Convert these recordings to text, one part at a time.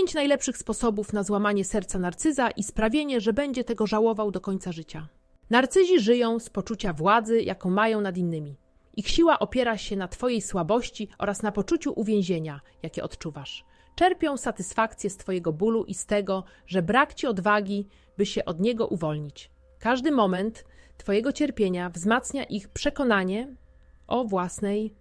Pięć najlepszych sposobów na złamanie serca narcyza i sprawienie, że będzie tego żałował do końca życia. Narcyzi żyją z poczucia władzy, jaką mają nad innymi. Ich siła opiera się na Twojej słabości oraz na poczuciu uwięzienia, jakie odczuwasz. Czerpią satysfakcję z Twojego bólu i z tego, że brak Ci odwagi, by się od niego uwolnić. Każdy moment Twojego cierpienia wzmacnia ich przekonanie o własnej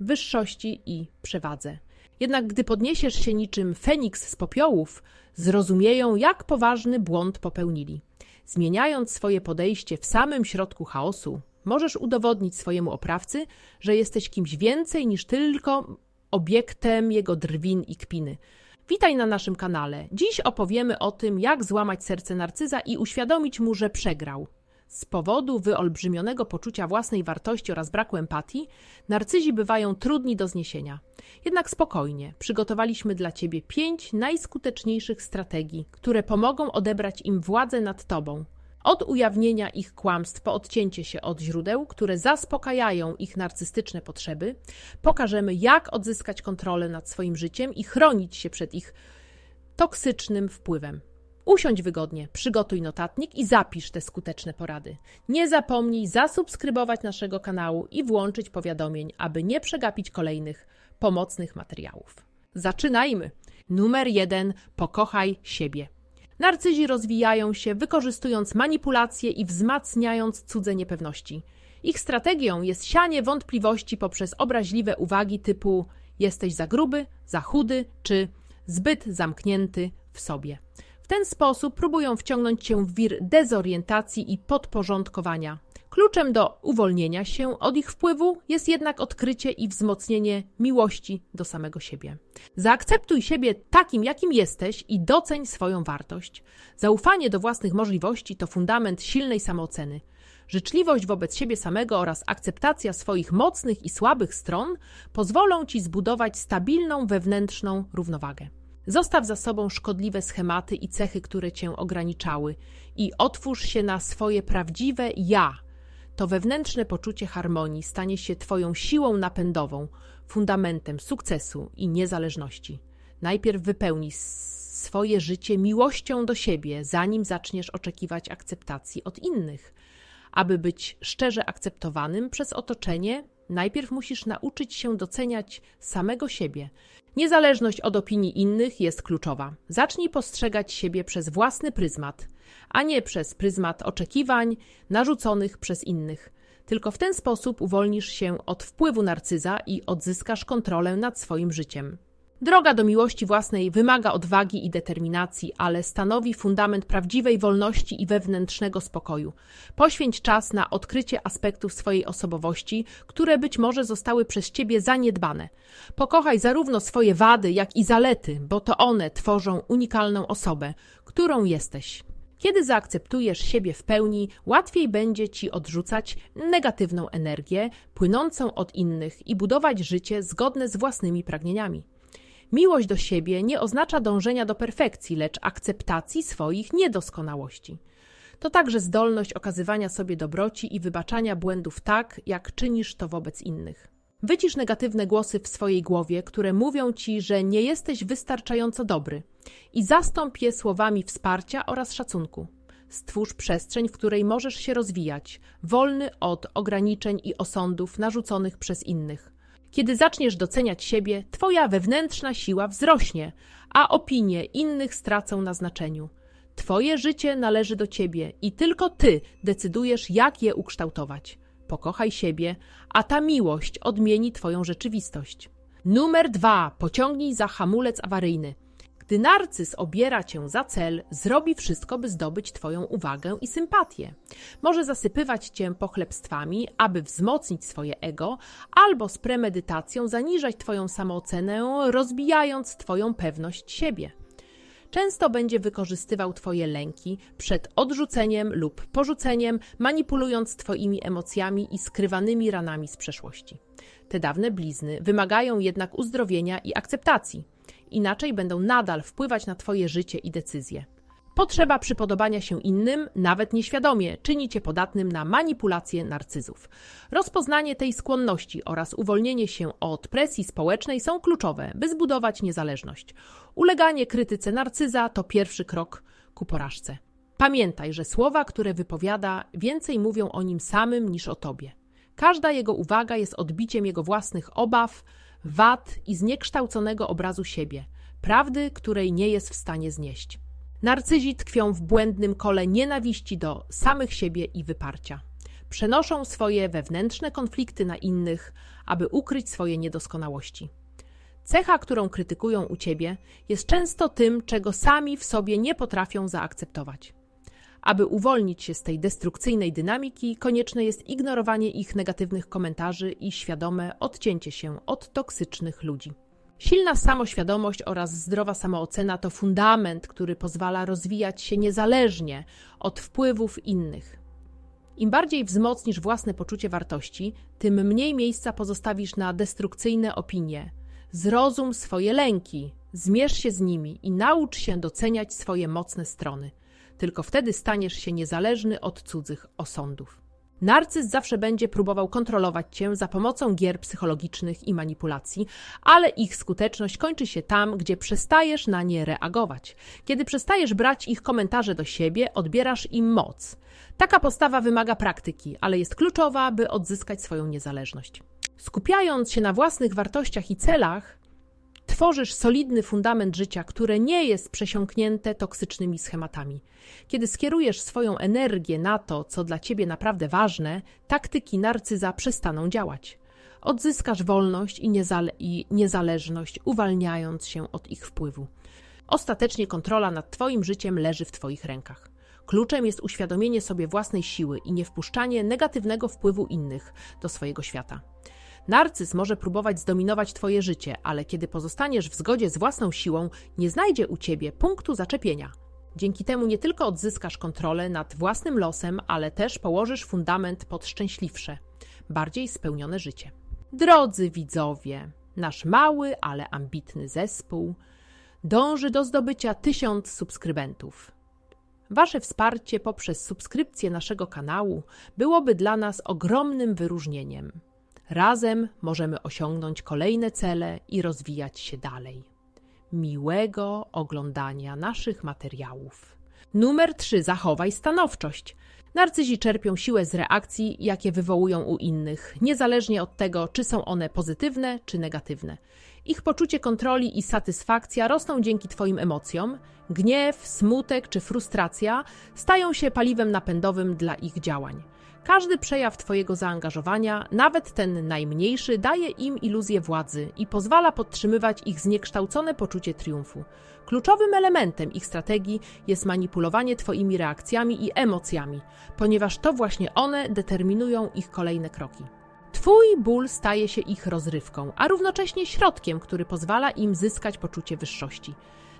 wyższości i przewadze. Jednak gdy podniesiesz się niczym Feniks z popiołów, zrozumieją, jak poważny błąd popełnili. Zmieniając swoje podejście w samym środku chaosu, możesz udowodnić swojemu oprawcy, że jesteś kimś więcej niż tylko obiektem jego drwin i kpiny. Witaj na naszym kanale. Dziś opowiemy o tym, jak złamać serce narcyza i uświadomić mu, że przegrał. Z powodu wyolbrzymionego poczucia własnej wartości oraz braku empatii, narcyzi bywają trudni do zniesienia. Jednak spokojnie, przygotowaliśmy dla Ciebie pięć najskuteczniejszych strategii, które pomogą odebrać im władzę nad Tobą. Od ujawnienia ich kłamstw po odcięcie się od źródeł, które zaspokajają ich narcystyczne potrzeby, pokażemy, jak odzyskać kontrolę nad swoim życiem i chronić się przed ich toksycznym wpływem. Usiądź wygodnie, przygotuj notatnik i zapisz te skuteczne porady. Nie zapomnij zasubskrybować naszego kanału i włączyć powiadomień, aby nie przegapić kolejnych pomocnych materiałów. Zaczynajmy! Numer jeden: pokochaj siebie. Narcyzi rozwijają się, wykorzystując manipulacje i wzmacniając cudze niepewności. Ich strategią jest sianie wątpliwości poprzez obraźliwe uwagi typu jesteś za gruby, za chudy czy zbyt zamknięty w sobie. W ten sposób próbują wciągnąć cię w wir dezorientacji i podporządkowania. Kluczem do uwolnienia się od ich wpływu jest jednak odkrycie i wzmocnienie miłości do samego siebie. Zaakceptuj siebie takim, jakim jesteś i doceń swoją wartość. Zaufanie do własnych możliwości to fundament silnej samooceny. Życzliwość wobec siebie samego oraz akceptacja swoich mocnych i słabych stron pozwolą ci zbudować stabilną wewnętrzną równowagę. Zostaw za sobą szkodliwe schematy i cechy, które cię ograniczały, i otwórz się na swoje prawdziwe ja. To wewnętrzne poczucie harmonii stanie się Twoją siłą napędową, fundamentem sukcesu i niezależności. Najpierw wypełnij swoje życie miłością do siebie, zanim zaczniesz oczekiwać akceptacji od innych. Aby być szczerze akceptowanym przez otoczenie, najpierw musisz nauczyć się doceniać samego siebie, Niezależność od opinii innych jest kluczowa. Zacznij postrzegać siebie przez własny pryzmat, a nie przez pryzmat oczekiwań narzuconych przez innych. Tylko w ten sposób uwolnisz się od wpływu narcyza i odzyskasz kontrolę nad swoim życiem. Droga do miłości własnej wymaga odwagi i determinacji, ale stanowi fundament prawdziwej wolności i wewnętrznego spokoju. Poświęć czas na odkrycie aspektów swojej osobowości, które być może zostały przez ciebie zaniedbane. Pokochaj zarówno swoje wady, jak i zalety, bo to one tworzą unikalną osobę, którą jesteś. Kiedy zaakceptujesz siebie w pełni, łatwiej będzie ci odrzucać negatywną energię płynącą od innych i budować życie zgodne z własnymi pragnieniami. Miłość do siebie nie oznacza dążenia do perfekcji, lecz akceptacji swoich niedoskonałości. To także zdolność okazywania sobie dobroci i wybaczania błędów tak, jak czynisz to wobec innych. Wycisz negatywne głosy w swojej głowie, które mówią ci, że nie jesteś wystarczająco dobry, i zastąp je słowami wsparcia oraz szacunku. Stwórz przestrzeń, w której możesz się rozwijać, wolny od ograniczeń i osądów narzuconych przez innych. Kiedy zaczniesz doceniać siebie, twoja wewnętrzna siła wzrośnie, a opinie innych stracą na znaczeniu. Twoje życie należy do ciebie i tylko ty decydujesz, jak je ukształtować. Pokochaj siebie, a ta miłość odmieni twoją rzeczywistość. Numer dwa. Pociągnij za hamulec awaryjny. Gdy narcyz obiera cię za cel, zrobi wszystko, by zdobyć Twoją uwagę i sympatię. Może zasypywać cię pochlebstwami, aby wzmocnić swoje ego, albo z premedytacją zaniżać Twoją samoocenę, rozbijając Twoją pewność siebie. Często będzie wykorzystywał Twoje lęki przed odrzuceniem lub porzuceniem, manipulując Twoimi emocjami i skrywanymi ranami z przeszłości. Te dawne blizny wymagają jednak uzdrowienia i akceptacji inaczej będą nadal wpływać na Twoje życie i decyzje. Potrzeba przypodobania się innym, nawet nieświadomie, czyni cię podatnym na manipulacje narcyzów. Rozpoznanie tej skłonności oraz uwolnienie się od presji społecznej są kluczowe, by zbudować niezależność. Uleganie krytyce narcyza to pierwszy krok ku porażce. Pamiętaj, że słowa, które wypowiada, więcej mówią o nim samym niż o tobie. Każda jego uwaga jest odbiciem jego własnych obaw, wad i zniekształconego obrazu siebie, prawdy, której nie jest w stanie znieść. Narcyzi tkwią w błędnym kole nienawiści do samych siebie i wyparcia. Przenoszą swoje wewnętrzne konflikty na innych, aby ukryć swoje niedoskonałości. Cecha, którą krytykują u ciebie, jest często tym, czego sami w sobie nie potrafią zaakceptować. Aby uwolnić się z tej destrukcyjnej dynamiki, konieczne jest ignorowanie ich negatywnych komentarzy i świadome odcięcie się od toksycznych ludzi. Silna samoświadomość oraz zdrowa samoocena to fundament, który pozwala rozwijać się niezależnie od wpływów innych. Im bardziej wzmocnisz własne poczucie wartości, tym mniej miejsca pozostawisz na destrukcyjne opinie. Zrozum swoje lęki, zmierz się z nimi i naucz się doceniać swoje mocne strony. Tylko wtedy staniesz się niezależny od cudzych osądów. Narcyz zawsze będzie próbował kontrolować cię za pomocą gier psychologicznych i manipulacji, ale ich skuteczność kończy się tam, gdzie przestajesz na nie reagować. Kiedy przestajesz brać ich komentarze do siebie, odbierasz im moc. Taka postawa wymaga praktyki, ale jest kluczowa, by odzyskać swoją niezależność. Skupiając się na własnych wartościach i celach, Tworzysz solidny fundament życia, które nie jest przesiąknięte toksycznymi schematami. Kiedy skierujesz swoją energię na to, co dla ciebie naprawdę ważne, taktyki narcyza przestaną działać. Odzyskasz wolność i, niezale i niezależność, uwalniając się od ich wpływu. Ostatecznie kontrola nad Twoim życiem leży w Twoich rękach. Kluczem jest uświadomienie sobie własnej siły i niewpuszczanie negatywnego wpływu innych do swojego świata. Narcyz może próbować zdominować twoje życie, ale kiedy pozostaniesz w zgodzie z własną siłą, nie znajdzie u ciebie punktu zaczepienia. Dzięki temu nie tylko odzyskasz kontrolę nad własnym losem, ale też położysz fundament pod szczęśliwsze, bardziej spełnione życie. Drodzy widzowie, nasz mały, ale ambitny zespół dąży do zdobycia tysiąc subskrybentów. Wasze wsparcie poprzez subskrypcję naszego kanału byłoby dla nas ogromnym wyróżnieniem. Razem możemy osiągnąć kolejne cele i rozwijać się dalej. Miłego oglądania naszych materiałów. Numer 3. Zachowaj stanowczość. Narcyzi czerpią siłę z reakcji, jakie wywołują u innych, niezależnie od tego, czy są one pozytywne czy negatywne. Ich poczucie kontroli i satysfakcja rosną dzięki Twoim emocjom. Gniew, smutek czy frustracja stają się paliwem napędowym dla ich działań. Każdy przejaw Twojego zaangażowania, nawet ten najmniejszy, daje im iluzję władzy i pozwala podtrzymywać ich zniekształcone poczucie triumfu. Kluczowym elementem ich strategii jest manipulowanie Twoimi reakcjami i emocjami, ponieważ to właśnie one determinują ich kolejne kroki. Twój ból staje się ich rozrywką, a równocześnie środkiem, który pozwala im zyskać poczucie wyższości.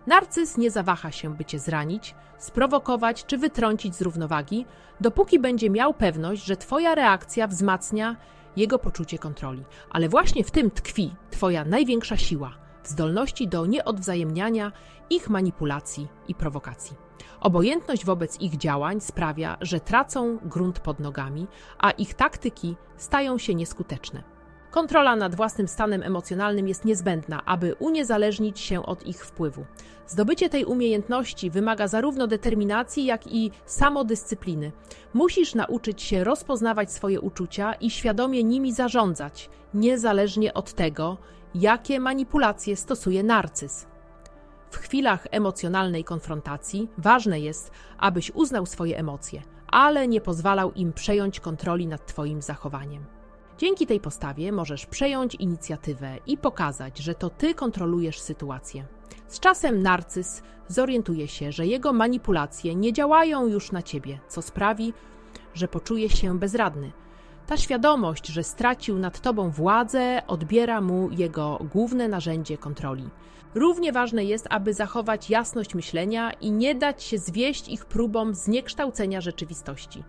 Narcyz nie zawaha się, by cię zranić, sprowokować czy wytrącić z równowagi, dopóki będzie miał pewność, że twoja reakcja wzmacnia jego poczucie kontroli. Ale właśnie w tym tkwi twoja największa siła w zdolności do nieodwzajemniania ich manipulacji i prowokacji. Obojętność wobec ich działań sprawia, że tracą grunt pod nogami, a ich taktyki stają się nieskuteczne. Kontrola nad własnym stanem emocjonalnym jest niezbędna, aby uniezależnić się od ich wpływu. Zdobycie tej umiejętności wymaga zarówno determinacji, jak i samodyscypliny. Musisz nauczyć się rozpoznawać swoje uczucia i świadomie nimi zarządzać, niezależnie od tego, jakie manipulacje stosuje narcyz. W chwilach emocjonalnej konfrontacji ważne jest, abyś uznał swoje emocje, ale nie pozwalał im przejąć kontroli nad Twoim zachowaniem. Dzięki tej postawie możesz przejąć inicjatywę i pokazać, że to ty kontrolujesz sytuację. Z czasem narcyz zorientuje się, że jego manipulacje nie działają już na ciebie, co sprawi, że poczuje się bezradny. Ta świadomość, że stracił nad tobą władzę, odbiera mu jego główne narzędzie kontroli. Równie ważne jest, aby zachować jasność myślenia i nie dać się zwieść ich próbom zniekształcenia rzeczywistości.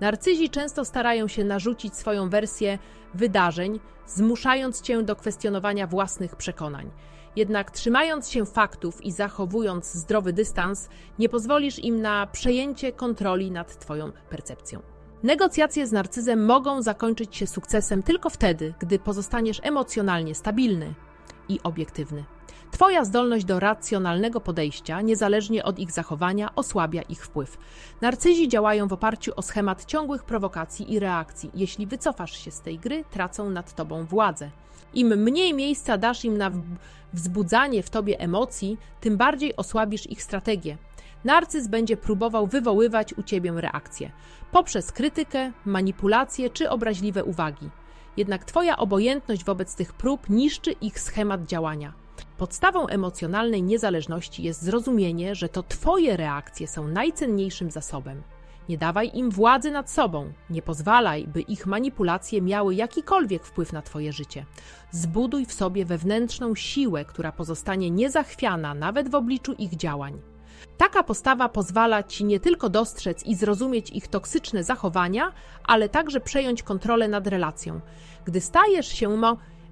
Narcyzi często starają się narzucić swoją wersję wydarzeń, zmuszając cię do kwestionowania własnych przekonań. Jednak trzymając się faktów i zachowując zdrowy dystans, nie pozwolisz im na przejęcie kontroli nad Twoją percepcją. Negocjacje z narcyzem mogą zakończyć się sukcesem tylko wtedy, gdy pozostaniesz emocjonalnie stabilny i obiektywny. Twoja zdolność do racjonalnego podejścia, niezależnie od ich zachowania, osłabia ich wpływ. Narcyzi działają w oparciu o schemat ciągłych prowokacji i reakcji. Jeśli wycofasz się z tej gry, tracą nad tobą władzę. Im mniej miejsca dasz im na wzbudzanie w tobie emocji, tym bardziej osłabisz ich strategię. Narcyz będzie próbował wywoływać u ciebie reakcje poprzez krytykę, manipulację czy obraźliwe uwagi. Jednak twoja obojętność wobec tych prób niszczy ich schemat działania. Podstawą emocjonalnej niezależności jest zrozumienie, że to Twoje reakcje są najcenniejszym zasobem. Nie dawaj im władzy nad sobą, nie pozwalaj, by ich manipulacje miały jakikolwiek wpływ na Twoje życie. Zbuduj w sobie wewnętrzną siłę, która pozostanie niezachwiana nawet w obliczu ich działań. Taka postawa pozwala ci nie tylko dostrzec i zrozumieć ich toksyczne zachowania, ale także przejąć kontrolę nad relacją. Gdy stajesz się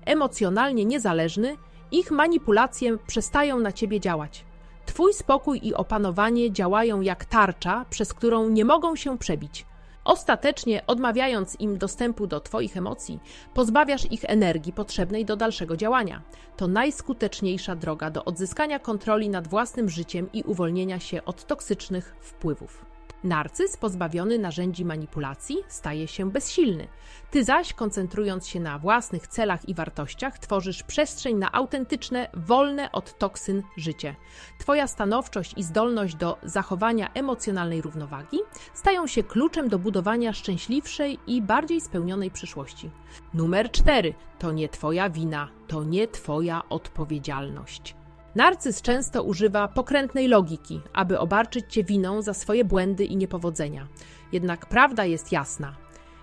emocjonalnie niezależny, ich manipulacje przestają na ciebie działać. Twój spokój i opanowanie działają jak tarcza, przez którą nie mogą się przebić. Ostatecznie, odmawiając im dostępu do Twoich emocji, pozbawiasz ich energii potrzebnej do dalszego działania. To najskuteczniejsza droga do odzyskania kontroli nad własnym życiem i uwolnienia się od toksycznych wpływów. Narcyz, pozbawiony narzędzi manipulacji, staje się bezsilny. Ty zaś, koncentrując się na własnych celach i wartościach, tworzysz przestrzeń na autentyczne, wolne od toksyn życie. Twoja stanowczość i zdolność do zachowania emocjonalnej równowagi stają się kluczem do budowania szczęśliwszej i bardziej spełnionej przyszłości. Numer 4. To nie Twoja wina, to nie Twoja odpowiedzialność. Narcyz często używa pokrętnej logiki, aby obarczyć cię winą za swoje błędy i niepowodzenia. Jednak prawda jest jasna.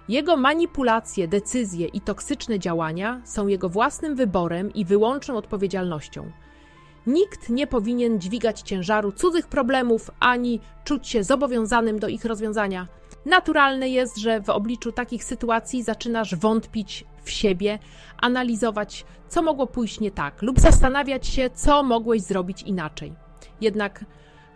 Jego manipulacje, decyzje i toksyczne działania są jego własnym wyborem i wyłączną odpowiedzialnością. Nikt nie powinien dźwigać ciężaru cudzych problemów ani czuć się zobowiązanym do ich rozwiązania. Naturalne jest, że w obliczu takich sytuacji zaczynasz wątpić w siebie, analizować, co mogło pójść nie tak, lub zastanawiać się, co mogłeś zrobić inaczej. Jednak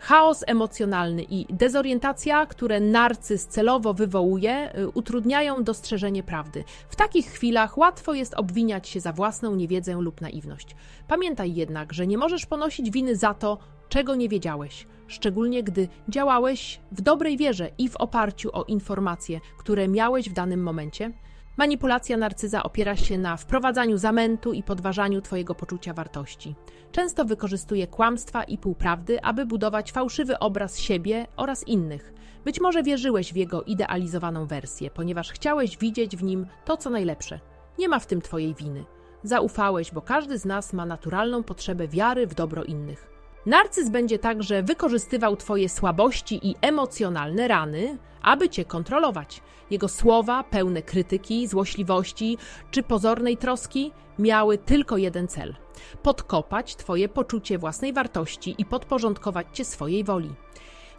chaos emocjonalny i dezorientacja, które narcyz celowo wywołuje, y, utrudniają dostrzeżenie prawdy. W takich chwilach łatwo jest obwiniać się za własną niewiedzę lub naiwność. Pamiętaj jednak, że nie możesz ponosić winy za to, czego nie wiedziałeś, szczególnie gdy działałeś w dobrej wierze i w oparciu o informacje, które miałeś w danym momencie. Manipulacja narcyza opiera się na wprowadzaniu zamętu i podważaniu Twojego poczucia wartości. Często wykorzystuje kłamstwa i półprawdy, aby budować fałszywy obraz siebie oraz innych. Być może wierzyłeś w jego idealizowaną wersję, ponieważ chciałeś widzieć w nim to, co najlepsze. Nie ma w tym Twojej winy. Zaufałeś, bo każdy z nas ma naturalną potrzebę wiary w dobro innych. Narcyz będzie także wykorzystywał Twoje słabości i emocjonalne rany, aby Cię kontrolować. Jego słowa, pełne krytyki, złośliwości czy pozornej troski, miały tylko jeden cel: podkopać Twoje poczucie własnej wartości i podporządkować Cię swojej woli.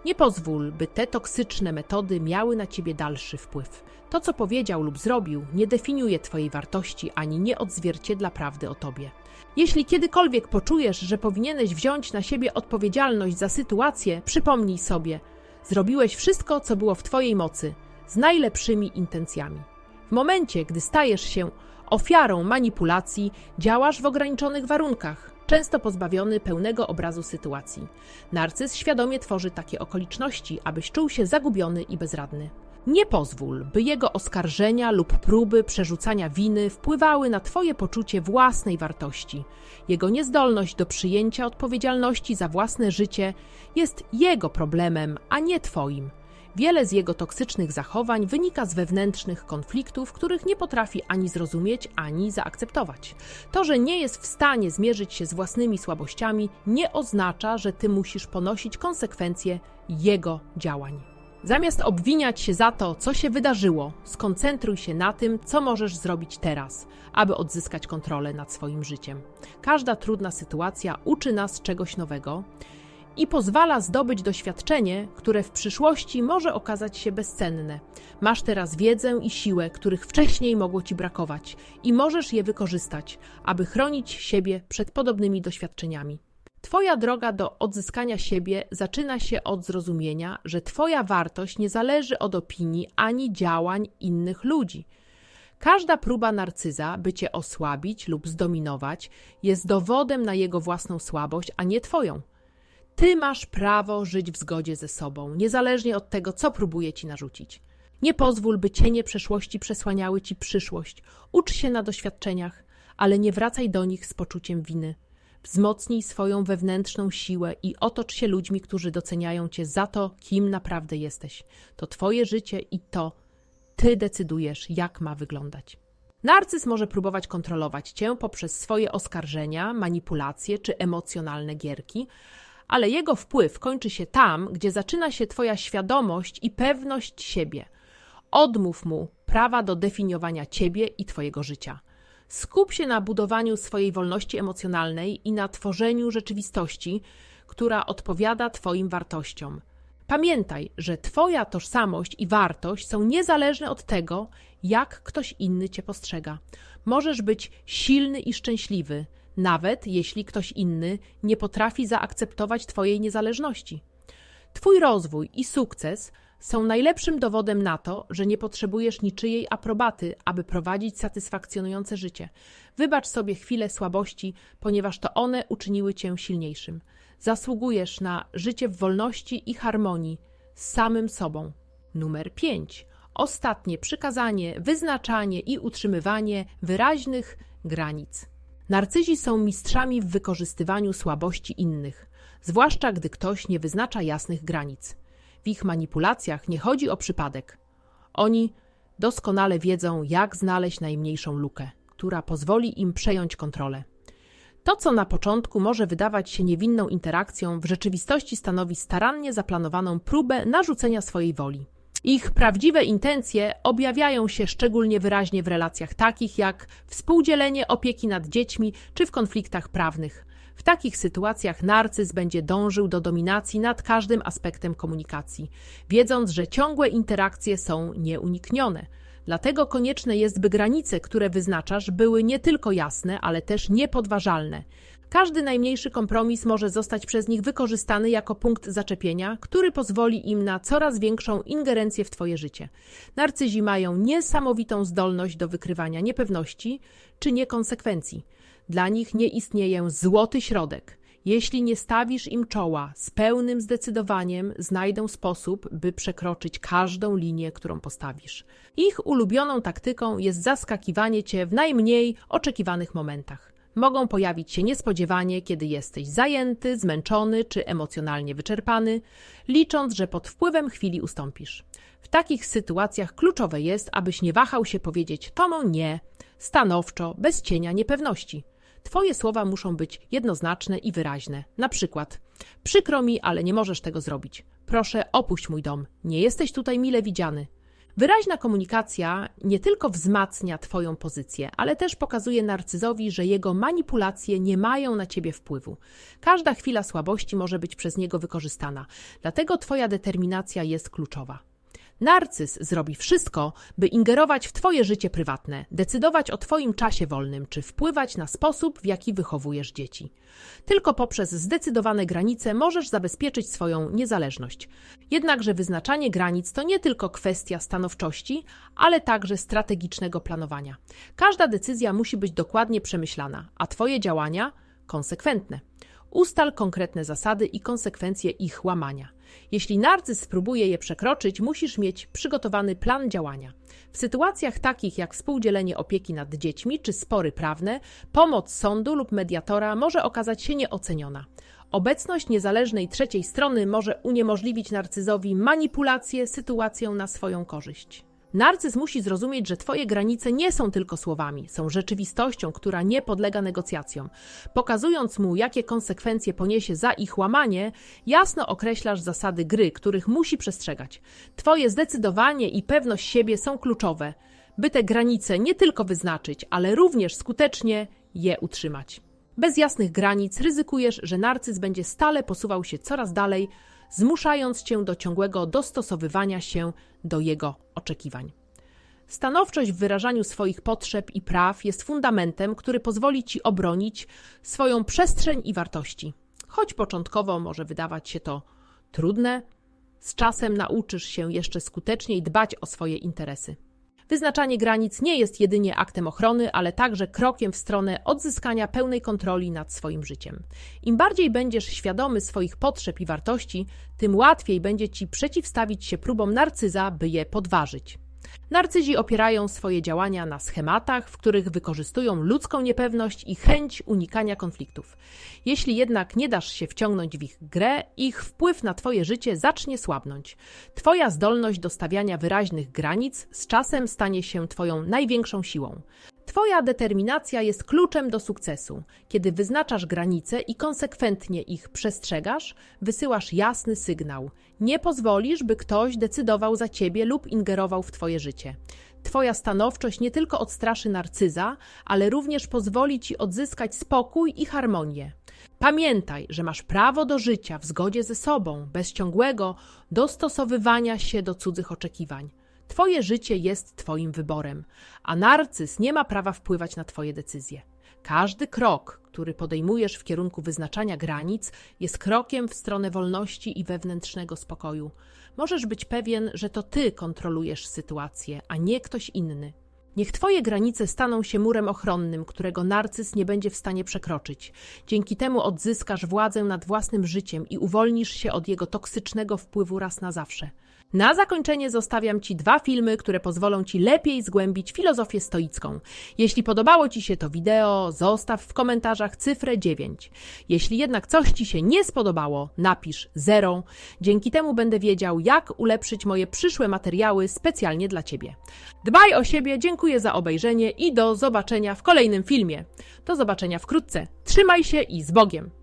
Nie pozwól, by te toksyczne metody miały na ciebie dalszy wpływ. To, co powiedział lub zrobił, nie definiuje Twojej wartości ani nie odzwierciedla prawdy o Tobie. Jeśli kiedykolwiek poczujesz, że powinieneś wziąć na siebie odpowiedzialność za sytuację, przypomnij sobie: zrobiłeś wszystko, co było w Twojej mocy, z najlepszymi intencjami. W momencie, gdy stajesz się ofiarą manipulacji, działasz w ograniczonych warunkach, często pozbawiony pełnego obrazu sytuacji. Narcyz świadomie tworzy takie okoliczności, abyś czuł się zagubiony i bezradny. Nie pozwól, by jego oskarżenia lub próby przerzucania winy wpływały na Twoje poczucie własnej wartości. Jego niezdolność do przyjęcia odpowiedzialności za własne życie jest jego problemem, a nie Twoim. Wiele z jego toksycznych zachowań wynika z wewnętrznych konfliktów, których nie potrafi ani zrozumieć, ani zaakceptować. To, że nie jest w stanie zmierzyć się z własnymi słabościami, nie oznacza, że ty musisz ponosić konsekwencje jego działań. Zamiast obwiniać się za to, co się wydarzyło, skoncentruj się na tym, co możesz zrobić teraz, aby odzyskać kontrolę nad swoim życiem. Każda trudna sytuacja uczy nas czegoś nowego i pozwala zdobyć doświadczenie, które w przyszłości może okazać się bezcenne. Masz teraz wiedzę i siłę, których wcześniej mogło ci brakować, i możesz je wykorzystać, aby chronić siebie przed podobnymi doświadczeniami. Twoja droga do odzyskania siebie zaczyna się od zrozumienia, że Twoja wartość nie zależy od opinii ani działań innych ludzi. Każda próba narcyza, by cię osłabić lub zdominować, jest dowodem na jego własną słabość, a nie Twoją. Ty masz prawo żyć w zgodzie ze sobą, niezależnie od tego, co próbuje ci narzucić. Nie pozwól, by cienie przeszłości przesłaniały ci przyszłość. Ucz się na doświadczeniach, ale nie wracaj do nich z poczuciem winy. Wzmocnij swoją wewnętrzną siłę i otocz się ludźmi, którzy doceniają cię za to, kim naprawdę jesteś. To twoje życie i to ty decydujesz, jak ma wyglądać. Narcyz może próbować kontrolować cię poprzez swoje oskarżenia, manipulacje czy emocjonalne gierki, ale jego wpływ kończy się tam, gdzie zaczyna się twoja świadomość i pewność siebie. Odmów mu prawa do definiowania ciebie i twojego życia. Skup się na budowaniu swojej wolności emocjonalnej i na tworzeniu rzeczywistości, która odpowiada Twoim wartościom. Pamiętaj, że Twoja tożsamość i wartość są niezależne od tego, jak ktoś inny Cię postrzega. Możesz być silny i szczęśliwy, nawet jeśli ktoś inny nie potrafi zaakceptować Twojej niezależności. Twój rozwój i sukces są najlepszym dowodem na to, że nie potrzebujesz niczyjej aprobaty, aby prowadzić satysfakcjonujące życie. Wybacz sobie chwilę słabości, ponieważ to one uczyniły cię silniejszym. Zasługujesz na życie w wolności i harmonii z samym sobą. Numer 5. Ostatnie przykazanie, wyznaczanie i utrzymywanie wyraźnych granic. Narcyzi są mistrzami w wykorzystywaniu słabości innych, zwłaszcza gdy ktoś nie wyznacza jasnych granic. W ich manipulacjach nie chodzi o przypadek. Oni doskonale wiedzą, jak znaleźć najmniejszą lukę, która pozwoli im przejąć kontrolę. To, co na początku może wydawać się niewinną interakcją, w rzeczywistości stanowi starannie zaplanowaną próbę narzucenia swojej woli. Ich prawdziwe intencje objawiają się szczególnie wyraźnie w relacjach takich jak współdzielenie opieki nad dziećmi czy w konfliktach prawnych. W takich sytuacjach narcyz będzie dążył do dominacji nad każdym aspektem komunikacji, wiedząc, że ciągłe interakcje są nieuniknione. Dlatego konieczne jest, by granice, które wyznaczasz, były nie tylko jasne, ale też niepodważalne. Każdy najmniejszy kompromis może zostać przez nich wykorzystany jako punkt zaczepienia, który pozwoli im na coraz większą ingerencję w Twoje życie. Narcyzi mają niesamowitą zdolność do wykrywania niepewności czy niekonsekwencji. Dla nich nie istnieje złoty środek. Jeśli nie stawisz im czoła z pełnym zdecydowaniem, znajdą sposób, by przekroczyć każdą linię, którą postawisz. Ich ulubioną taktyką jest zaskakiwanie cię w najmniej oczekiwanych momentach. Mogą pojawić się niespodziewanie, kiedy jesteś zajęty, zmęczony czy emocjonalnie wyczerpany, licząc, że pod wpływem chwili ustąpisz. W takich sytuacjach kluczowe jest, abyś nie wahał się powiedzieć tomu nie, stanowczo, bez cienia niepewności. Twoje słowa muszą być jednoznaczne i wyraźne. Na przykład: Przykro mi, ale nie możesz tego zrobić. Proszę, opuść mój dom. Nie jesteś tutaj mile widziany. Wyraźna komunikacja nie tylko wzmacnia Twoją pozycję, ale też pokazuje narcyzowi, że jego manipulacje nie mają na Ciebie wpływu. Każda chwila słabości może być przez niego wykorzystana, dlatego Twoja determinacja jest kluczowa. Narcyz zrobi wszystko, by ingerować w Twoje życie prywatne, decydować o Twoim czasie wolnym, czy wpływać na sposób, w jaki wychowujesz dzieci. Tylko poprzez zdecydowane granice możesz zabezpieczyć swoją niezależność. Jednakże wyznaczanie granic to nie tylko kwestia stanowczości, ale także strategicznego planowania. Każda decyzja musi być dokładnie przemyślana, a Twoje działania konsekwentne. Ustal konkretne zasady i konsekwencje ich łamania. Jeśli narcyz spróbuje je przekroczyć, musisz mieć przygotowany plan działania. W sytuacjach takich jak współdzielenie opieki nad dziećmi czy spory prawne, pomoc sądu lub mediatora może okazać się nieoceniona. Obecność niezależnej trzeciej strony może uniemożliwić narcyzowi manipulację sytuacją na swoją korzyść. Narcyz musi zrozumieć, że Twoje granice nie są tylko słowami, są rzeczywistością, która nie podlega negocjacjom. Pokazując mu, jakie konsekwencje poniesie za ich łamanie, jasno określasz zasady gry, których musi przestrzegać. Twoje zdecydowanie i pewność siebie są kluczowe, by te granice nie tylko wyznaczyć, ale również skutecznie je utrzymać. Bez jasnych granic ryzykujesz, że narcyz będzie stale posuwał się coraz dalej, zmuszając cię do ciągłego dostosowywania się do jego oczekiwań. Stanowczość w wyrażaniu swoich potrzeb i praw jest fundamentem, który pozwoli ci obronić swoją przestrzeń i wartości. Choć początkowo może wydawać się to trudne, z czasem nauczysz się jeszcze skuteczniej dbać o swoje interesy. Wyznaczanie granic nie jest jedynie aktem ochrony, ale także krokiem w stronę odzyskania pełnej kontroli nad swoim życiem. Im bardziej będziesz świadomy swoich potrzeb i wartości, tym łatwiej będzie ci przeciwstawić się próbom narcyza, by je podważyć. Narcyzi opierają swoje działania na schematach, w których wykorzystują ludzką niepewność i chęć unikania konfliktów. Jeśli jednak nie dasz się wciągnąć w ich grę, ich wpływ na Twoje życie zacznie słabnąć. Twoja zdolność do stawiania wyraźnych granic z czasem stanie się Twoją największą siłą. Twoja determinacja jest kluczem do sukcesu. Kiedy wyznaczasz granice i konsekwentnie ich przestrzegasz, wysyłasz jasny sygnał. Nie pozwolisz, by ktoś decydował za ciebie lub ingerował w Twoje życie. Twoja stanowczość nie tylko odstraszy narcyza, ale również pozwoli ci odzyskać spokój i harmonię. Pamiętaj, że masz prawo do życia w zgodzie ze sobą, bez ciągłego dostosowywania się do cudzych oczekiwań. Twoje życie jest Twoim wyborem, a narcyz nie ma prawa wpływać na Twoje decyzje. Każdy krok, który podejmujesz w kierunku wyznaczania granic, jest krokiem w stronę wolności i wewnętrznego spokoju. Możesz być pewien, że to Ty kontrolujesz sytuację, a nie ktoś inny. Niech Twoje granice staną się murem ochronnym, którego narcyz nie będzie w stanie przekroczyć. Dzięki temu odzyskasz władzę nad własnym życiem i uwolnisz się od jego toksycznego wpływu raz na zawsze. Na zakończenie zostawiam Ci dwa filmy, które pozwolą Ci lepiej zgłębić filozofię stoicką. Jeśli podobało Ci się to wideo, zostaw w komentarzach cyfrę 9. Jeśli jednak coś Ci się nie spodobało, napisz 0. Dzięki temu będę wiedział, jak ulepszyć moje przyszłe materiały specjalnie dla Ciebie. Dbaj o siebie, dziękuję za obejrzenie i do zobaczenia w kolejnym filmie. Do zobaczenia wkrótce. Trzymaj się i z Bogiem!